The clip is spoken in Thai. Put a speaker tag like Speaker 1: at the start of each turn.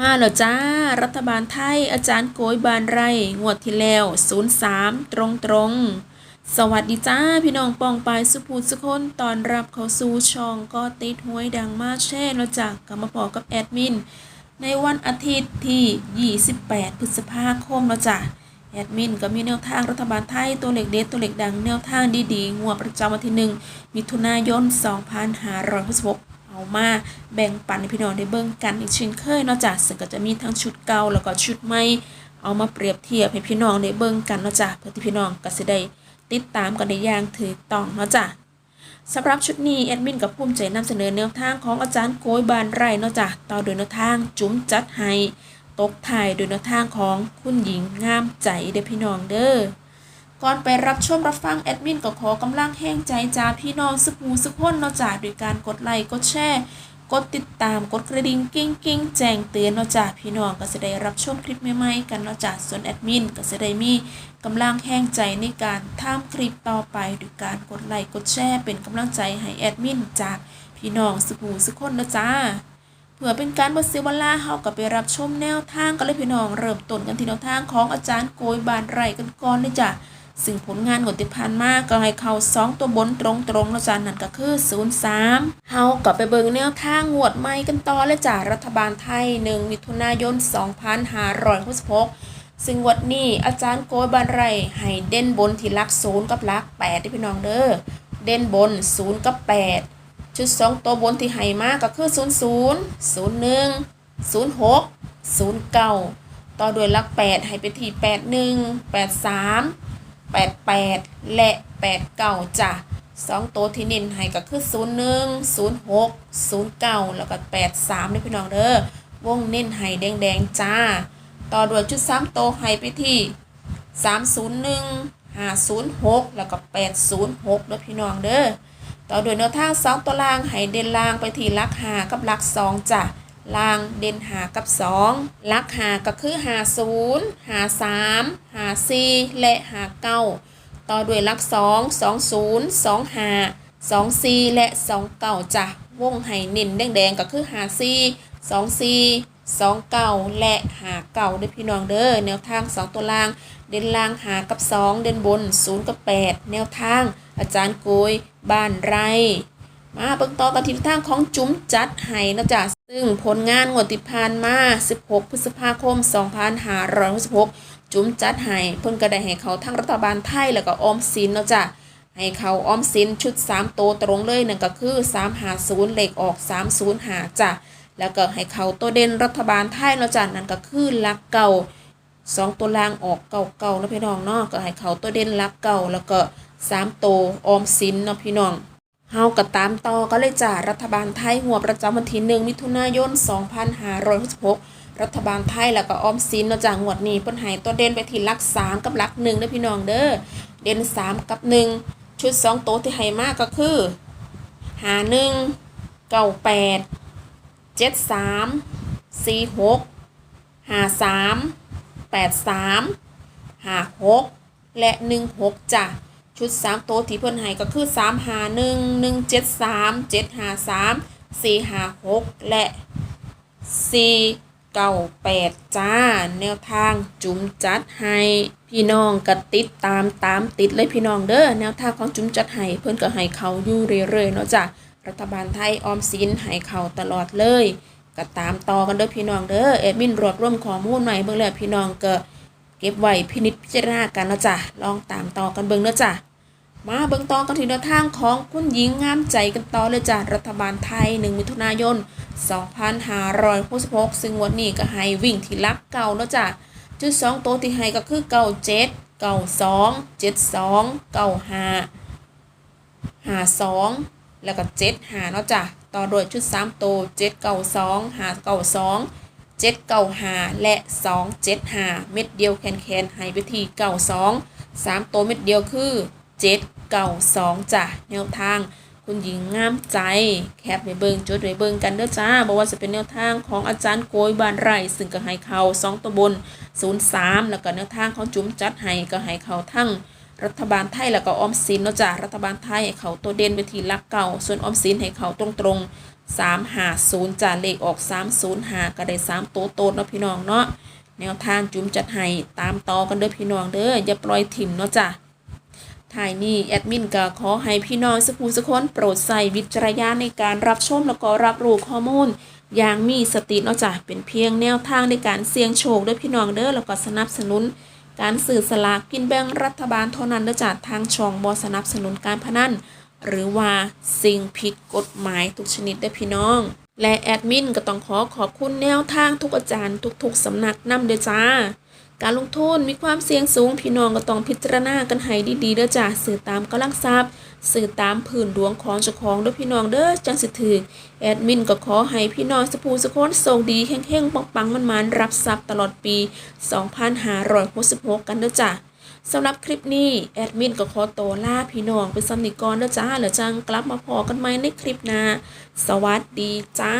Speaker 1: มาแล้วจ้า รัฐบาลไทย อาจารย์โกยบานไรงวดที่แล้ว 03 ตรงตรงสวัสดีจ้า พี่น้องปองปายสุภูสุคนตอนรับเขาสู่ช่องก็ติดห้วยดังมากแช่แล้วจ้ะกลับมาพอกับแอดมิน ในวันอาทิตย์ที่ 28 พฤษภาคมแล้วจ้ะแอดมินก็มีแนวทางรัฐบาลไทยตัวเล็กเด็ดตัวเล็กดังแนวทางดีๆงวดประจำวันที่หนึ่งมิถุนายน 2566 เอามาแบ่งปันให้พี่น้องได้เบิ่งกันอีกเช่นเคยเนาะจ้ะซึ่งก็จะมีทั้งชุดเก่าแล้วก็ชุดใหม่เอามาเปรียบเทียบให้พี่น้องได้เบิ่งกันเนาะจ้ะเพื่อที่พี่น้องก็สิได้ติดตามกันได้อย่างถูกต้องเนาะจ้ะสำหรับชุดนี้แอดมินกับภูมิใจนำเสนอแนวทางของอาจารย์โกยบานไร่เนาะจ้ะต่อโดยแนวทางจุ๋มจัดให้ตกถ่ายโดยแนวทางของคุณหญิงงามใจเด้อพี่น้องเด้อ ก่อนไปรับชมรับฟังแอดมินก็ขอกำลังแห้งใจจากพี่น้องสุกหมูสุกคนเนาะจากด้วยการกดไลค์กดแชร์กดติดตามกดกระดิ่งกิ้งกิ้งแจ้งเตือนเนาะจากพี่น้องก็จะได้รับชมคลิปใหม่ๆกันเนาะจากส่วนแอดมินก็จะได้มีกำลังแห้งใจในการทำคลิปต่อไปด้วยการกดไลค์กดแชร์เป็นกำลังใจให้แอดมินจากพี่น้องสุภูสุคนนะจ้าเพื่อเป็นการบ่เสียเวลาเฮาก็ไปรับชมแนวทางกันเลยพี่น้องเริ่มต้นกันที่แนวทางของอาจารย์โกยบานไร่กันก่อนเลยจ้ะ ซึ่งผลงานงวดที่ผ่านมากก็ให้เข้า2ตัวบนตรงๆแล้วจ้ะนั่นก็คือ03เฮาก็ไปเบิ่งแนวทางงวดใหม่กันต่อเลยจ้ะรัฐบาลไทย 1 มิถุนายน 2566 ซึ่งงวดนี้อาจารย์โกยบานไรให้เด่นบนที่ลัก0กับลัก8ที่พี่น้องเด้อเด่นบน0กับ8ชุด2ตัวบนที่ให้มากก็คือ00 01 06 09ต่อด้วยหลัก8ให้ไปที่81 83 88 และ89จ้ะสองตัวที่เน้นให้ก็คือ01 06 09แล้วก็83นี่พี่น้องเด้อวงเน้นให้แดงๆจ้า ต่อด้วยชุด3ตัวให้ไปที่301 506แล้วก็806เด้อพี่น้องเด้อต่อด้วยแนวทางสองตัวล่างให้เด่นล่างไปที่ลักหากับลักสองจ้ะ ล่างเด่นหากับสองลักหาก็คือหาศูนย์หาสามหาสี่และหาเก้าต่อด้วยลักสองสองศูนย์สองหาสองสี่และสองเก้าจ้ะวงให้เน้นแดงๆก็คือหาสี่สองสี่สองเก้าและหาเก้าด้อพี่น้องเด้อแนวทางสองตัวล่าง เด่นล่างหากับ 2 เด่นบน 0 กับ 8 แนวทาง อาจารย์โกยบ้านไร มาเบิ่งต่อกันที่ทางของจุ๋มจัดให้นะจ๊ะซึ่งผลงานงวดติพานมา 16 พฤษภาคม 2566 จุ๋มจัดให้เพิ่นก็ได้ให้เขาทั้งรัฐบาลไทยแล้วก็ออมสินนะจ้ะให้เขาออมสินชุด 3 โตตรงเลยนั่นก็คือ 350เลขออก 305จ้ะแล้วก็ให้เขาตัวเด่นรัฐบาลไทยนะจ้ะนั่นก็คือลักเก่าสองตัวล่างออกเก่าเก่าๆนะพี่น้องเนาะก็ให้เขาตัวเด่นรักเก่าแล้วก็สามตัวออมสินเนาะพี่น้อง เฮาก็ตามต่อก็เลยจ้ารัฐบาลไทยหัวประจำวันที่หนึ่งมิถุนายน 2566 รัฐบาลไทยแล้วก็ออมสินนาะจ้างวดนี้เพิ่นให้ตัวเด่นไปที่ลักสามกับลักหนึ่งเด้อพี่น้องเด้อเด่นสามกับหนึ่งชุดสองตัวที่ให้มากก็คือหาหนึ่งเก้าแปดเจ็ดสามสี่หกหาสามแปดสามหาหกและหนึ่งหกจ้ะ ชุดสามตัวที่เพิ่นให้ก็คือสามหาหนึ่งหนึ่งเจ็ดสามเจ็ดหาสามสี่หาหกและสี่เก้าแปดจ้า แนวทางจุ๋มจัดให้พี่น้องก็ติดตามตามติดเลยพี่น้องเด้อแนวทางของจุ๋มจัดให้เพิ่อนก็ให้เขาอยู่เรื่อยๆเนาะจ้ะรัฐบาลไทยออมสินให้เขาตลอดเลยก็ตามต่อกันเด้อพี่น้องเด้อแอดมินรวบรวมข้อมูลใหม่เบิ่งแล้วพี่น้องก็เก็บไว้พินิจพิจารณากันเนาะจ้ะลองตามต่อกันเบิ่งเนาะจ้ะ มาเบิ่งต่อกันที่แนวทางของคุณหญิงงามใจกันต่อเลยจ้ะรัฐบาลไทย 1 มิถุนายน 2566 ซึ่งวันนี้ก็ให้วิ่งที่ลักเก่าเนาะจ้ะจุด 2 ตัวที่ให้ก็คือเก่า7 92 72 95 52แล้วก็7 5เนาะจ้ะต่อด้วยชุด 3 ตัว7 92 5 92เจ็ดเก้าหาและสองเจ็ดหาเม็ดเดียวแคนแคนให้ไปที่เก้าสองสามตัวเม็ดเดียวคือ เจ็ดเก้าสองจ้ะแนวทาง คุณหญิงงามใจ แคปไปเบิงจดไปเบิงกันเด้อจ้าบอกว่าจะเป็นแนวทางของอาจารย์โกยบานไรซึ่งก็ให้เขาสองตัวบนศูนย์สามแล้วก็แนวทางของจุ๋มจัดให้ก็ให้เขาทั้งรัฐบาลไทยแล้วก็ออมสินเนาะจ้ะรัฐบาลไทยให้เขาตัวเด่นไปทีลักเก่า ส่วนออมสินให้เขาตรงๆ350จ้ะเลขออก305ก็ได้3ตัวโตเนาะพี่น้องเนาะแนวทางจุ๋มจัดให้ตามต่อกันเด้อพี่น้องเด้ออย่าปล่อยถิ่มเนาะจ้ะ ท้ายนี้แอดมินก็ขอให้พี่น้องสักผู้สักคนโปรดใส่วิจารณญาณในการรับชมแล้วก็รับรู้ข้อมูล อย่างมีสติเนาะจ้ะเป็นเพียงแนวทางในการเสี่ยงโชคด้วยพี่น้องเด้อแล้วก็สนับสนุน การสื่อสลากกินแบ่งรัฐบาลเท่านั้นเด้อจ้ะทางช่องบอสนับสนุนการพนันหรือว่าสิ่งผิดกฎหมายทุกชนิดเด้อพี่น้อง และแอดมินก็ต้องขอขอบคุณแนวทางทุกอาจารย์ทุกๆสำนักนำเด้อจ้า การลงทุนมีความเสี่ยงสูง พี่น้องก็ต้องพิจารณากันให้ดีๆเด้อจ้าสื่อตามกำลังทรัพย์สื่อตามผืนดวงของเจ้าของเด้อพี่น้องเด้อจังสิถือแอดมินก็ขอให้พี่น้องสปูสะคนโชคดีแห้งๆปังๆมันๆรับทรัพย์ตลอดปี 2566 กันเด้อจ้าสำหรับคลิปนี้ แอดมินก็ขอตัวลาพี่น้องไปสำนิกรเด้อจ้าแล้วจังกลับมาพอกันใหม่ในคลิปหน้าสวัสดีจ้า